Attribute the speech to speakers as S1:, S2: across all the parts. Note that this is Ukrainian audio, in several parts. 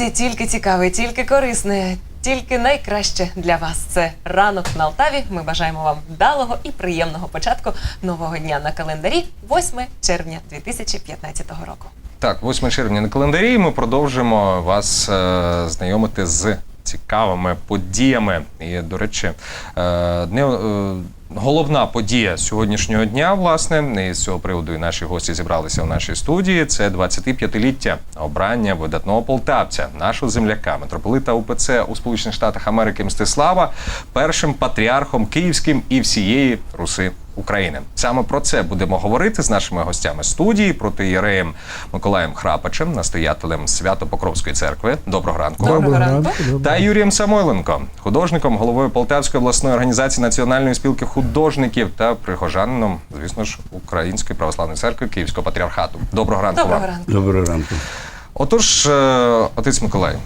S1: Друзі, тільки цікаве, тільки корисне, тільки найкраще для вас. Це ранок на Алтаві. Ми бажаємо вам вдалого і приємного початку нового дня на календарі 8 червня 2015 року.
S2: Так, 8 червня на календарі. Ми продовжимо вас е, знайомити з цікавими подіями. І, до речі, е, дне, е, головна подія сьогоднішнього дня, власне, і з цього приводу і наші гості зібралися в нашій студії. Це 25-ліття обрання видатного полтавця, нашого земляка, митрополита УПЦ у Сполучених Штатах Америки Мстислава, першим патріархом Київським і всієї Руси. України саме про це будемо говорити з нашими гостями студії протиєреєм Миколаєм Храпачем, настоятелем Свято-Покровської церкви. Доброго ранку. вам.
S1: Доброго ранку.
S2: Та Юрієм Самойленко, художником, головою Полтавської обласної організації Національної спілки художників та прихожанином, звісно ж, Української православної церкви Київського патріархату. Доброго ранку
S1: Доброго
S2: вам.
S1: ранку.
S3: Доброго ранку.
S2: Отож, е, отець Миколай,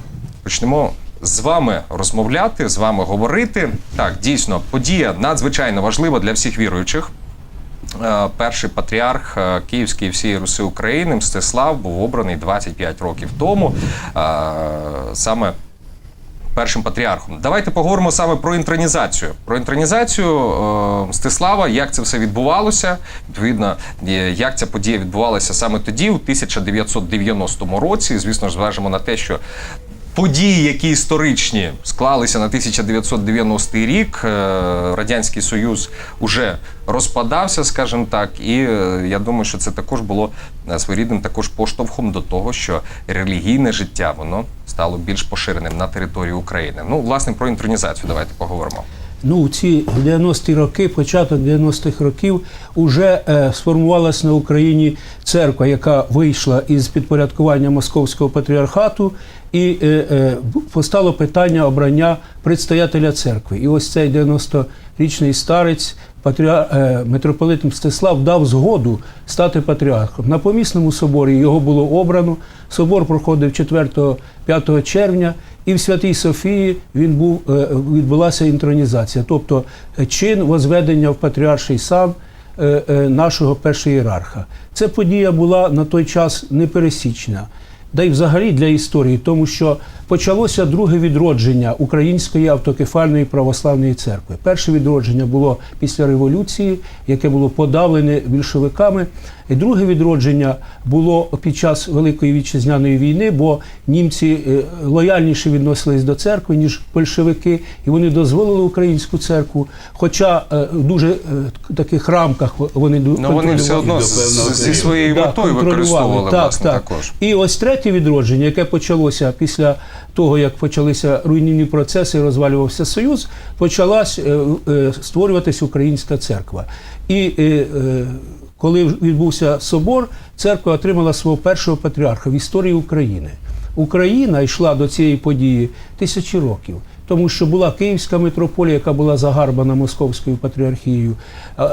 S2: почнемо з вами розмовляти, з вами говорити. Так, дійсно, подія надзвичайно важлива для всіх віруючих. Е, Перший патріарх е, Київської всієї Руси України Мстислав був обраний 25 років тому. е, Саме першим патріархом. Давайте поговоримо саме про інтронізацію. Про інтронізацію Мстислава, як це все відбувалося. Відповідно, як ця подія відбувалася саме тоді, у 1990 році. Звісно ж, зважимо на те, що. Події, які історичні склалися на 1990 рік, е, радянський союз уже розпадався, скажімо так, і е, я думаю, що це також було е, своєрідним також поштовхом до того, що релігійне життя воно стало більш поширеним на території України. Ну, власне, про інтронізацію давайте поговоримо.
S3: Ну, ці 90-ті роки, початок 90-х років, вже е, сформувалась на Україні церква, яка вийшла із підпорядкування Московського патріархату, і е, е, постало питання обрання предстоятеля церкви. І ось цей 90-річний старець, е, митрополит Мстислав, дав згоду стати патріархом. На помісному соборі його було обрано. Собор проходив 4-5 червня. І в Святій Софії він був відбулася інтронізація, тобто чин возведення в патріарший сан нашого першого ієрарха. Ця подія була на той час непересічна, да й взагалі для історії, тому що почалося друге відродження Української автокефальної православної церкви. Перше відродження було після революції, яке було подавлене більшовиками. І друге відродження було під час Великої вітчизняної війни, бо німці е, лояльніше відносились до церкви, ніж большевики, і вони дозволили українську церкву. Хоча е, в дуже е, таких рамках вони
S2: Ну вони все одно зі своєю
S3: Да,
S2: метою
S3: контролювали.
S2: використовували
S3: Так,
S2: власне
S3: так.
S2: також.
S3: І ось третє відродження, яке почалося після того, як почалися руйнівні процеси і розвалювався Союз, почалась створюватись українська церква. І коли відбувся собор, церква отримала свого першого патріарха в історії України. Україна йшла до цієї події тисячі років. Тому що була Київська митрополія, яка була загарбана Московською патріархією.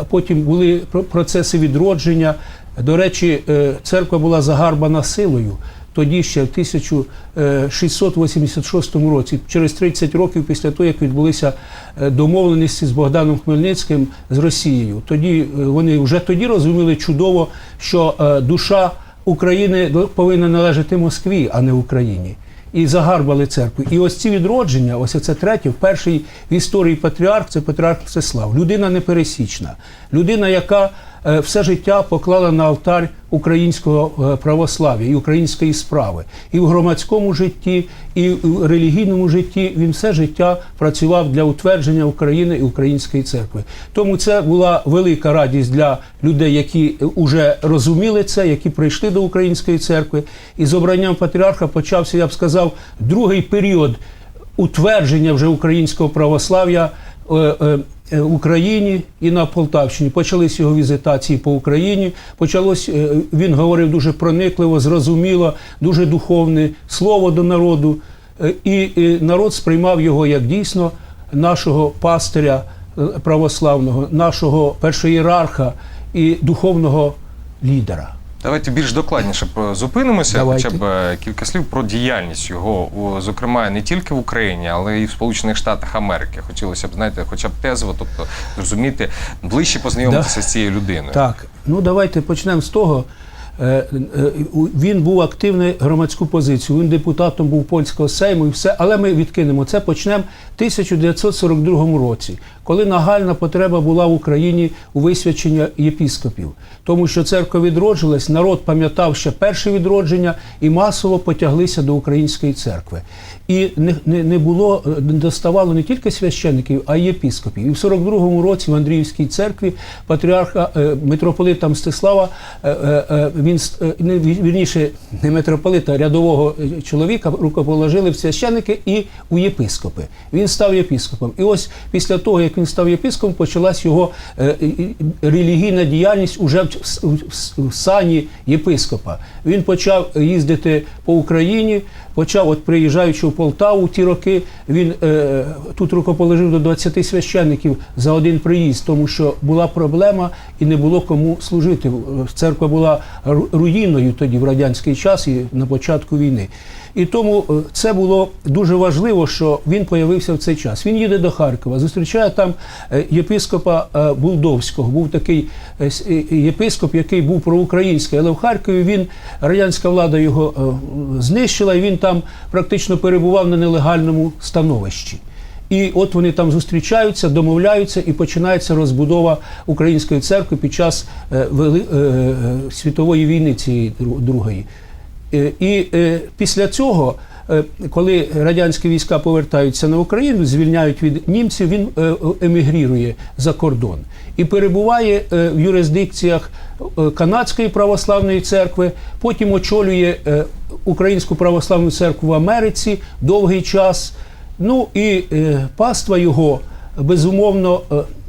S3: Потім були про- процеси відродження. До речі, е, церква була загарбана силою. Тоді ще в 1686 році, через 30 років після того, як відбулися е, домовленості з Богданом Хмельницьким з Росією. Тоді е, вони вже тоді розуміли чудово, що е, душа України повинна належати Москві, а не Україні. І загарбали церкву. І ось ці відродження, ось це третє, перший в історії патріарх це патріарх Мстислав. Людина непересічна, людина, яка е, все життя поклала на алтарь українського е, православ'я і української справи. І в громадському житті, і в релігійному житті він все життя працював для утвердження України і української церкви. Тому це була велика радість для людей, які вже розуміли це, які прийшли до української церкви. І з обранням патріарха почався, я б сказав, другий період утвердження вже українського православ'я е, е, е, в Україні і на Полтавщині. Почались його візитації по Україні. Почалось е, він говорив дуже проникливо, зрозуміло, дуже духовне слово до народу. Е, І, народ сприймав його як дійсно нашого пастиря е, православного, нашого першоєрарха і духовного лідера.
S2: Давайте більш докладніше про- зупинимося,
S3: Давайте.
S2: хоча б е, кілька слів про діяльність його, зокрема не тільки в Україні, але і в Сполучених Штатах Америки. Хотілося б, знаєте, хоча б тезово, тобто зрозуміти, ближче познайомитися з цією людиною.
S3: Так, ну давайте почнемо з того. Е, е, він був активний громадську позицію. Він депутатом був польського сейму і все. Але ми відкинемо це. Почнемо в 1942 році, коли нагальна потреба була в Україні у висвячення єпіскопів, тому що церква відроджувалась, народ пам'ятав ще перше відродження і масово потяглися до української церкви. І не, не, не було, не доставало не тільки священників, а й єпіскопів. І в 42-му році в Андріївській церкві патріарха е, митрополита Мстислава, він е, вірніше, не митрополита, а рядового е, чоловіка рукоположили в священники і у єпископи. Він став єпископом. І ось після того, як він став єпископом, почалась його е, релігійна діяльність уже в сані єпископа. Він почав їздити по Україні, почав, от приїжджаючи в Полтаву ті роки, він е, тут рукоположив до 20 священників за один приїзд, тому що була проблема і не було кому служити. Церква була руїною тоді в радянський час і на початку війни. І тому е, це було дуже важливо, що він появився в цей час. Він їде до Харкова, зустрічає там е, єпископа е, Булдовського. Був такий єпископ, який був проукраїнський, але в Харкові він радянська влада його знищила, і він там практично перебував на нелегальному становищі. І от вони там зустрічаються, домовляються, і починається розбудова української церкви під час світової війни цієї другої. Е, І е, після цього, е, коли радянські війська повертаються на Україну, звільняють від німців, він емігрірує за кордон і перебуває в юрисдикціях Канадської православної церкви, потім очолює Українську православну церкву в Америці довгий час. Ну і паства його безумовно.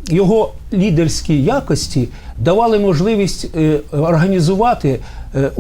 S3: його лідерські якості давали можливість е, організувати, е,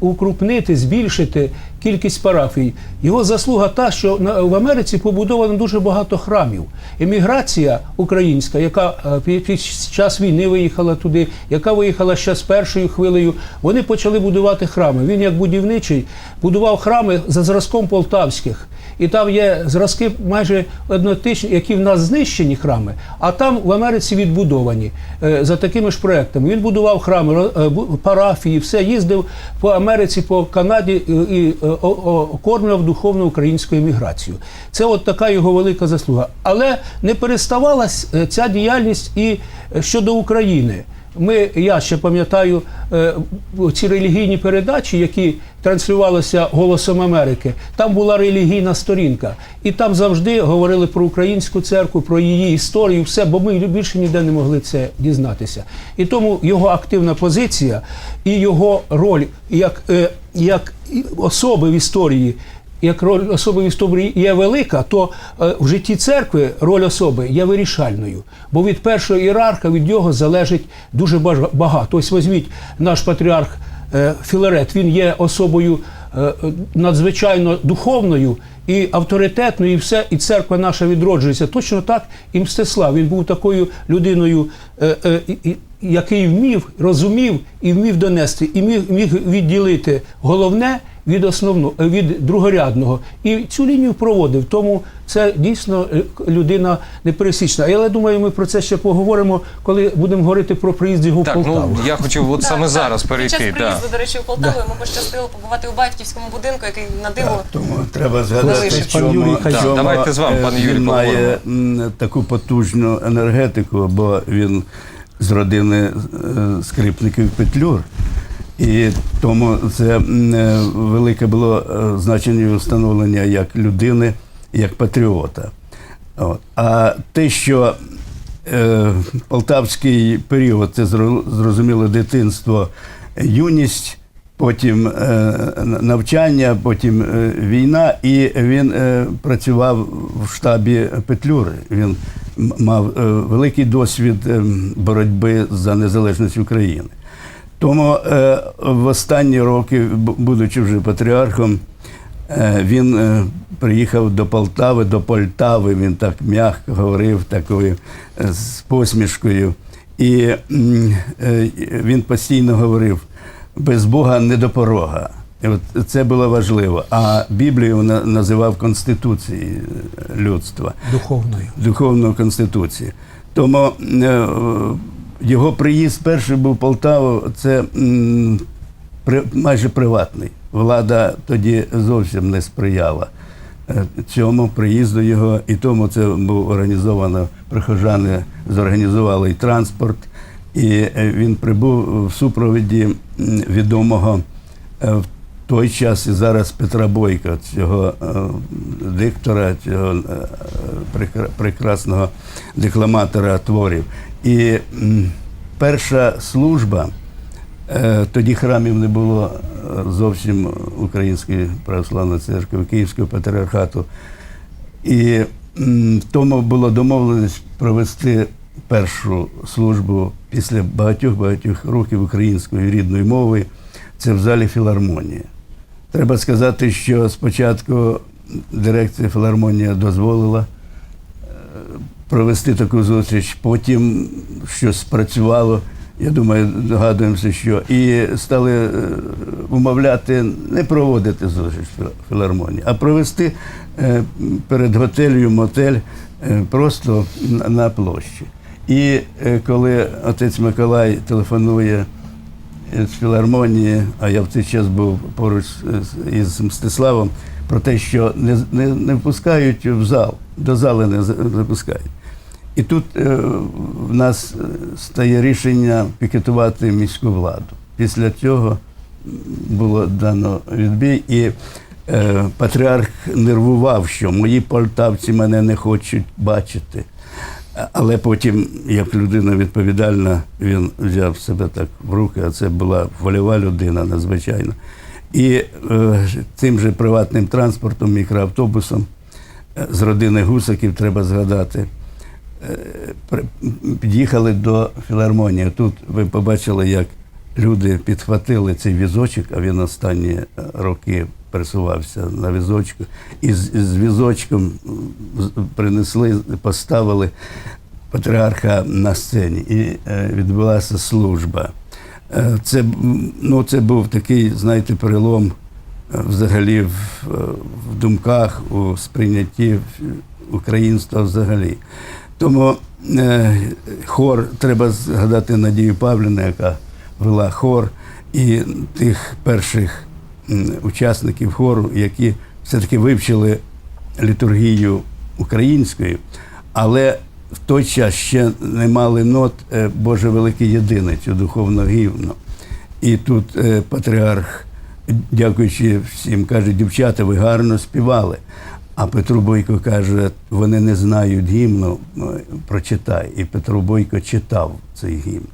S3: укрупнити, збільшити кількість парафій. Його заслуга та, що в Америці побудовано дуже багато храмів. Еміграція українська, яка е, під час війни виїхала туди, яка виїхала ще з першою хвилею, вони почали будувати храми. Він, як будівничий, будував храми за зразком полтавських. І там є зразки майже однотичні, які в нас знищені храми, а там в Америці відбудовані е, за такими ж проектами. Він будував храми, е, парафії, все їздив по Америці, по Канаді е, і окормлював духовну українську еміграцію. Це от така його велика заслуга. Але не переставалась ця діяльність і щодо України. Ми, я ще пам'ятаю е, ці релігійні передачі, які транслювалися голосом Америки. Там була релігійна сторінка, і там завжди говорили про українську церкву, про її історію, все, бо ми більше ніде не могли це дізнатися. І тому його активна позиція і його роль як, е, як особи в історії як роль особи в історії є велика, то е, в житті церкви роль особи є вирішальною. Бо від першого ієрарха від нього залежить дуже багато. Ось візьміть наш патріарх е, Філарет, він є особою е, надзвичайно духовною і авторитетною, і все, і церква наша відроджується. Точно так і Мстислав. Він був такою людиною, який вмів, розумів і вмів донести, і міг, міг відділити головне від основного від другорядного і цю лінію проводив. Тому це дійсно е, людина непересічна. Але думаю, ми про це ще поговоримо, коли будемо говорити про приїзд його в Полтаву.
S2: ну я хотів от саме зараз
S1: Під
S2: перейти.
S1: час
S2: Да.
S1: приїзду, до речі, у Полтаву йому пощастило побувати у батьківському будинку, який на диво
S4: Так, тому треба згадати, чому,
S2: Давайте з вами,
S4: е,
S2: пан Юрій,
S4: він має
S2: поговоримо.
S4: таку потужну енергетику, бо він з родини е, скрипників Петлюр. І тому це е, велике було е, значення встановлення як людини, як патріота. А те, що е, полтавський період це зрозуміло дитинство, юність, потім навчання, потім війна, і він працював в штабі Петлюри. Він мав великий досвід е, боротьби за незалежність України. Тому е, в останні роки, будучи вже патріархом, е, він е, приїхав до Полтави, до Полтави, він так м'яко говорив, такою е, з посмішкою. І м, е, він постійно говорив: без Бога не до порога. І от це було важливо. А Біблію на- називав Конституцією е, людства
S3: Духовною.
S4: духовну конституцію. Тому е, його приїзд перший був в Полтаву. Це при, майже приватний. Влада тоді зовсім не сприяла е, цьому приїзду його, і тому це був організовано. Прихожани зорганізували і транспорт, і е, він прибув в супровіді відомого е, в той час і зараз Петра Бойка, цього е, диктора, цього е, прекрасного декламатора творів. І перша служба. Е, Тоді храмів не було зовсім Української православної церкви, Київського патріархату. І тому було домовленість провести першу службу після багатьох-багатьох років української рідної мови. Це в залі філармонії. Треба сказати, що спочатку дирекція філармонія дозволила провести таку зустріч, потім щось спрацювало. Я думаю, догадуємося, що і стали е, умовляти не проводити зустріч філармонії, а провести е, перед готелью мотель е, просто на- площі. І е, коли отець Миколай телефонує з філармонії, а я в цей час був поруч із Мстиславом, про те, що не, не, не впускають в зал, до зали не запускають. І тут е, в нас е, стає рішення пікетувати міську владу. Після цього було дано відбій, і е, патріарх нервував, що мої полтавці мене не хочуть бачити. Але потім, як людина відповідальна, він взяв себе так в руки, а це була вольова людина надзвичайно. І е, цим же приватним транспортом, мікроавтобусом е, з родини гусаків треба згадати. е, Під'їхали до філармонії. Тут ви побачили, як люди підхватили цей візочок, а він останні е, роки пересувався на візочку. І з, з візочком принесли, поставили патріарха на сцені. І е, відбулася служба. Е, Це, ну, це був такий, знаєте, перелом е, взагалі в, в думках, у сприйнятті українства взагалі. Тому е, хор, треба згадати Надію Павлівну, яка вела хор, і тих перших учасників хору, які все-таки вивчили літургію українською, але в той час ще не мали нот е, Боже Великий Єдиний, цю духовну гімну. І тут е, патріарх, дякуючи всім, каже, дівчата, ви гарно співали. А Петру Бойко каже, вони не знають гімну, прочитай. І Петро Бойко читав цей гімн.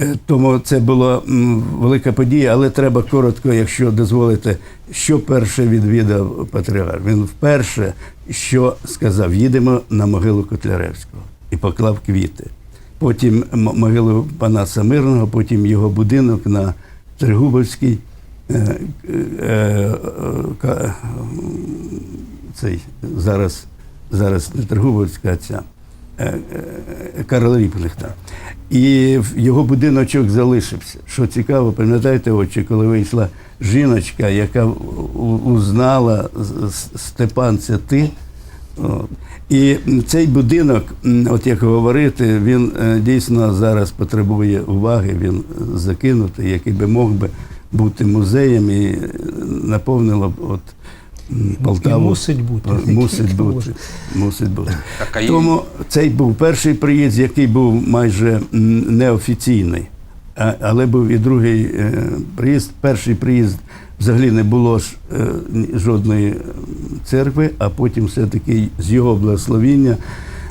S4: Е, Тому це була велика подія, але треба коротко, якщо дозволите, що перше відвідав патріарх. Він вперше що сказав: їдемо на могилу Котляревського і поклав квіти. Потім могилу Панаса Мирного, потім його будинок на Тригубовській. е, е, цей зараз, зараз не Тригубовська, а ця е, е, Карл І в- його будиночок залишився. Що цікаво, пам'ятаєте, очі, коли вийшла жіночка, яка узнала Степан, це ти. І цей будинок, от як говорити, він е, дійсно зараз потребує уваги, він закинутий, який би мог би бути музеєм і наповнило б от Полтаву.
S3: І мусить бути.
S4: Мусить бути. Мусить бути.
S2: Так, а й-
S4: Тому цей був перший приїзд, який був майже неофіційний. Але був і другий е, приїзд. Перший приїзд взагалі не було ж е, жодної церкви, а потім все-таки з його благословіння,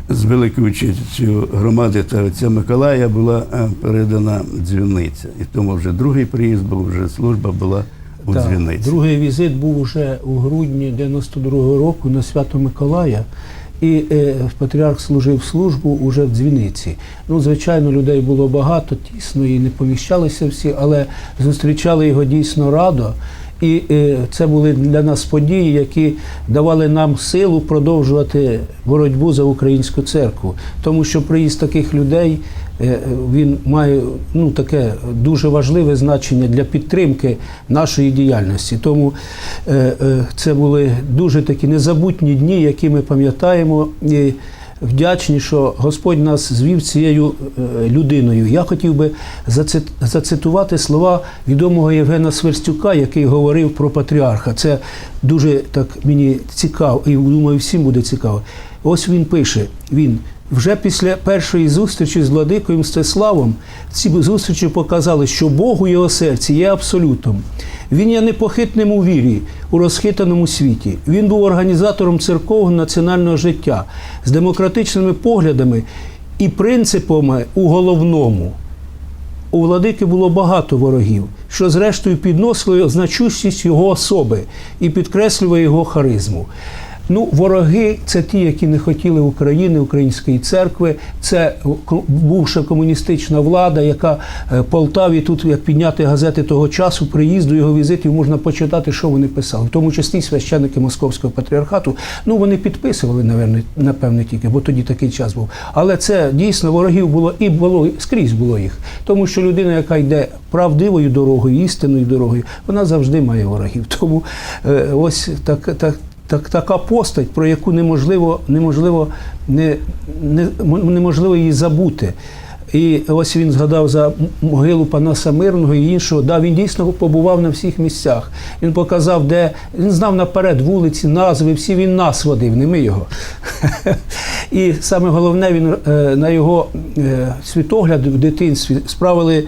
S4: з великою участю громади та отця Миколая була е, передана дзвіниця. І тому вже другий приїзд був, вже служба була у
S3: Так,
S4: дзвіниці.
S3: Другий візит був уже у грудні 92-го року на свято Миколая. І е, патріарх служив службу уже в дзвіниці. Ну, звичайно, людей було багато, тісно і не поміщалися всі, але зустрічали його дійсно радо. І е, це були для нас події, які давали нам силу продовжувати боротьбу за українську церкву. Тому що приїзд таких людей він має ну, таке дуже важливе значення для підтримки нашої діяльності. Тому е, е, це були дуже такі незабутні дні, які ми пам'ятаємо. І вдячні, що Господь нас звів цією е, людиною. Я хотів би зацит- зацитувати слова відомого Євгена Сверстюка, який говорив про патріарха. Це дуже так мені цікаво, і думаю, всім буде цікаво. Ось він пише: він вже після першої зустрічі з владикою Мстиславом ці зустрічі показали, що Бог у його серці є абсолютом. Він є непохитним у вірі у розхитаному світі. Він був організатором церковного національного життя з демократичними поглядами і принципами у головному. У владики було багато ворогів, що зрештою підносило значущість його особи і підкреслювало його харизму. Ну, вороги це ті, які не хотіли України, української церкви. Це ко- бувша комуністична влада, яка е, Полтаві тут, як підняти газети того часу, приїзду його візитів можна почитати, що вони писали, в тому числі й священники Московського патріархату. Ну вони підписували, напевне, тільки, бо тоді такий час був. Але це дійсно ворогів було і було скрізь було їх. Тому що людина, яка йде правдивою дорогою, істинною дорогою, вона завжди має ворогів. Тому е, ось так, так, так, така постать, про яку неможливо, неможливо, не, не, неможливо її забути. І ось він згадав за могилу Панаса Мирного і іншого. Да, він дійсно побував на всіх місцях. Він показав, де він знав наперед вулиці, назви, всі він нас водив, не ми його. І саме головне, він е, на його е, світогляд в дитинстві справили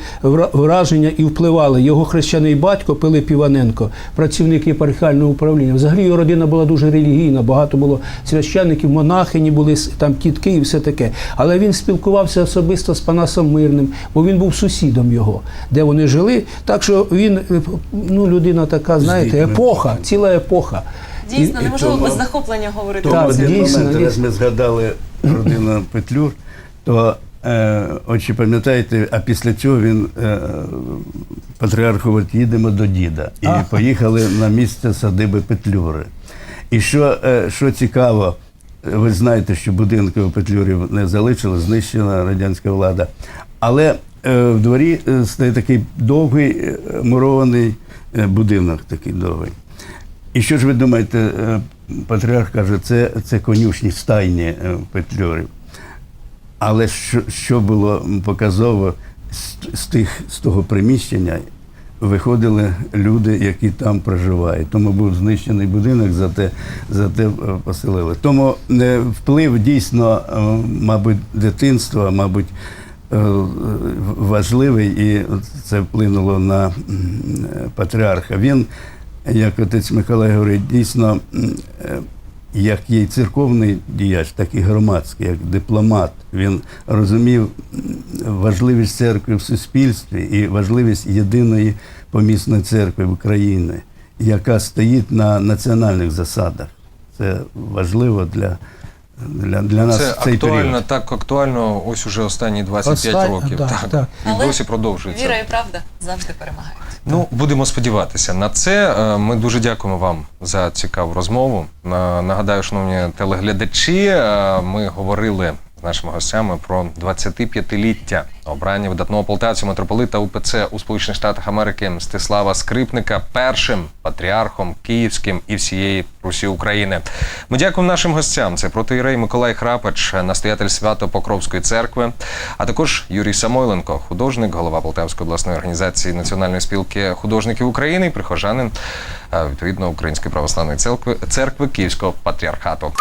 S3: враження і впливали. Його хрещений батько Пилип Іваненко, працівник єпархіального управління. Взагалі його родина була дуже релігійна, багато було священників, монахині були там тітки і все таке. Але він спілкувався особисто з Панасом Мирним, бо він був сусідом його, де вони жили. Так що він е, ну, людина така, знаєте, епоха, ціла епоха.
S1: Дійсно,
S4: і
S1: неможливо
S4: тому-
S1: без захоплення говорити.
S4: Тому
S3: Так,
S1: це.
S3: дійсно,
S4: момент, раз
S3: дійсно.
S4: ми згадали родину Петлюр, то е, от чи пам'ятаєте, а після цього він е, патріарху, от їдемо до діда. І
S3: Ага.
S4: поїхали на місце садиби Петлюри. І що, е, що цікаво, ви знаєте, що будинки у Петлюрів не залишили, знищена радянська влада. Але е, в дворі е, стоїть такий довгий е, мурований будинок, такий довгий. І що ж ви думаєте, патріарх каже, це, це конюшні стайні петлюрів. Але що, що було показово, з, з, тих, з того приміщення виходили люди, які там проживають. Тому був знищений будинок, зате, зате е, поселили. Тому е, вплив дійсно, е, мабуть, дитинства, мабуть, е, важливий, і це вплинуло на патріарха. Він, як отець Миколай говорить, дійсно, як є церковний діяч, так і громадський, як дипломат. Він розумів важливість церкви в суспільстві і важливість єдиної помісної церкви України, яка стоїть на національних засадах. Це важливо для, для, для нас
S2: Це
S4: цей
S2: актуально,
S4: період.
S2: так актуально, ось уже останні 25
S3: Остан...
S2: років.
S3: так,
S2: Так,
S3: так.
S2: І
S1: Але
S2: досі продовжується.
S1: Віра і правда завжди перемагають.
S2: Ну, будемо сподіватися на це. Е, Ми дуже дякуємо вам за цікаву розмову. Е, Нагадаю, шановні телеглядачі, е, ми говорили нашими гостями про 25-ліття обрання видатного полтавця митрополита УПЦ у Сполучених Штатах Америки Мстислава Скрипника першим патріархом Київським і всієї Русі України. Ми дякуємо нашим гостям. Це протиєрей Миколай Храпач, настоятель свято Покровської церкви, а також Юрій Самойленко, художник, голова Полтавської обласної організації Національної спілки художників України і прихожанин е, відповідно Української православної церкви церкви Київського патріархату.